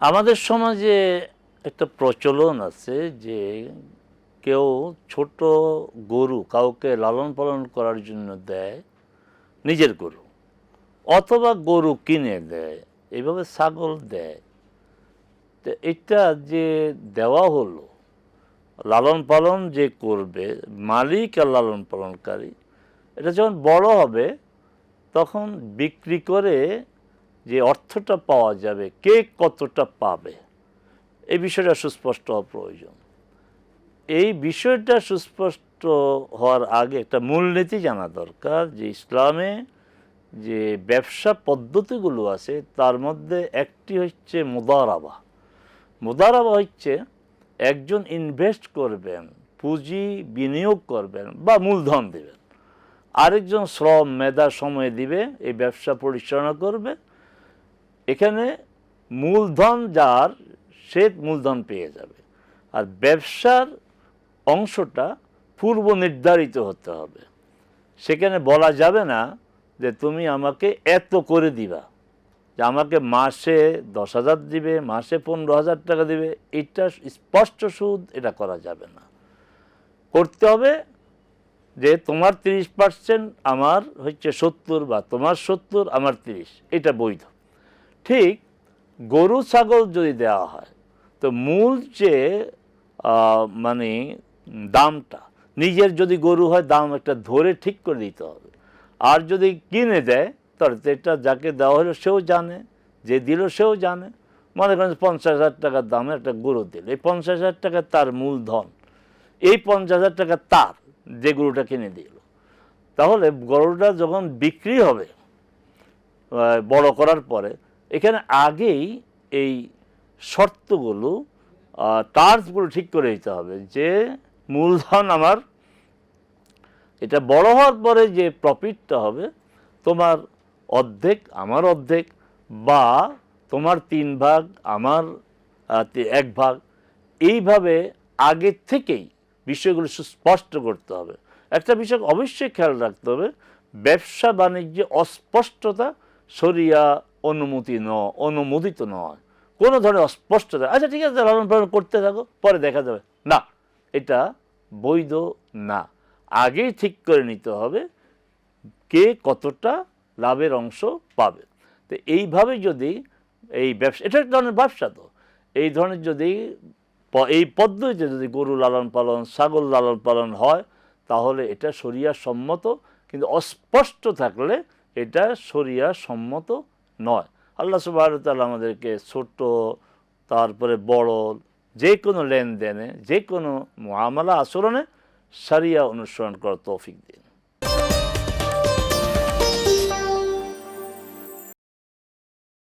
আমাদের সমাজে একটা প্রচলন আছে যে কেউ ছোট গরু কাউকে লালন পালন করার জন্য দেয়, নিজের গরু, অথবা গরু কিনে দেয় এইভাবে ছাগল দেয়। তো এটা যে দেওয়া হলো, লালন পালন যে করবে, মালিক আর লালন পালনকারী, এটা যখন বড় হবে, তখন বিক্রি করে যে অর্থটা পাওয়া যাবে, কে কতটা পাবে, এই বিষয়টা সুস্পষ্ট হওয়া প্রয়োজন। এই বিষয়টা সুস্পষ্ট হওয়ার আগে একটা মূলনীতি জানা দরকার যে ইসলামে যে ব্যবসা পদ্ধতিগুলো আছে, তার মধ্যে একটি হচ্ছে মুদারাবা। মুদারাবা হচ্ছে একজন ইনভেস্ট করবেন, পুঁজি বিনিয়োগ করবেন বা মূলধন দেবেন। আরেকজন শ্রম, মেধা, সময় দিবে, এই ব্যবসা পরিচালনা করবে এখানে মূলধন যার, সে মূলধন পেয়ে যাবে। আর ব্যবসার অংশটা পূর্ব নির্ধারিত হতে হবে। সেখানে বলা যাবে না যে তুমি আমাকে এত করে দিবা। যে আমাকে মাসে দশ হাজার দিবে, মাসে পনেরো হাজার টাকা দিবে। এটা স্পষ্ট সুদ, এটা করা যাবে না। করতে হবে যে তোমার তিরিশ পার্সেন্ট আমার হচ্ছে সত্তর বা তোমার সত্তর, আমার তিরিশ। এটা বৈধ। ঠিক গরু, ছাগল যদি দেওয়া হয়, তো মূল যে মানে দামটা, নিজের যদি গরু হয়, দাম একটা ধরে ঠিক করে দিতে হবে। আর যদি কিনে দেয়, তাহলে তো এটা যাকে দেওয়া হলো সেও জানে, যে দিল সেও জানে। মনে করেন পঞ্চাশ হাজার টাকার দামে একটা গরু দিল, এই পঞ্চাশ হাজার টাকা তার মূলধন এই পঞ্চাশ হাজার টাকা তার, যে গরুটা কিনে দিল। তাহলে গরুটা যখন বিক্রি হবে বড় করার পরে এখানে আগেই এই শর্তগুলো টার্মসগুলো ঠিক করে দিতে হবে যে মূলধন আমার এটা বড় হওয়ার পরে যে প্রফিটটা হবে তোমার অর্ধেক আমার অর্ধেক বা তোমার তিন ভাগ, আমার এক ভাগ। এইভাবে আগে থেকেই বিষয়গুলো সুস্পষ্ট করতে হবে। একটা বিষয় অবশ্যই খেয়াল রাখতে হবে, ব্যবসা বাণিজ্যে অস্পষ্টতা সরিয়া অনুমতি ন অনুমোদিত নয়। কোনো ধরনের অস্পষ্টতা আচ্ছা ঠিক আছে লালন পালন করতে থাকো, পরে দেখা যাবে। না, এটা বৈধ না। আগেই ঠিক করে নিতে হবে কে কতটা লাভের অংশ পাবে। তো এইভাবে যদি এই ব্যবসা এটা এক ধরনের ব্যবসা তো। এই ধরনের যদি এই পদ্ধতিতে যদি গরু লালন পালন, ছাগল লালন পালন হয়, তাহলে এটা শরিয়া সম্মত কিন্তু অস্পষ্ট থাকলে এটা শরিয়া সম্মত নয়। আল্লাহ সুবাহতাল আমাদেরকে ছোট তারপরে বড় যে কোনো লেনদেনে, যে কোনো মামলা আচরণে সারিয়া অনুসরণ করার তৌফিক দিন।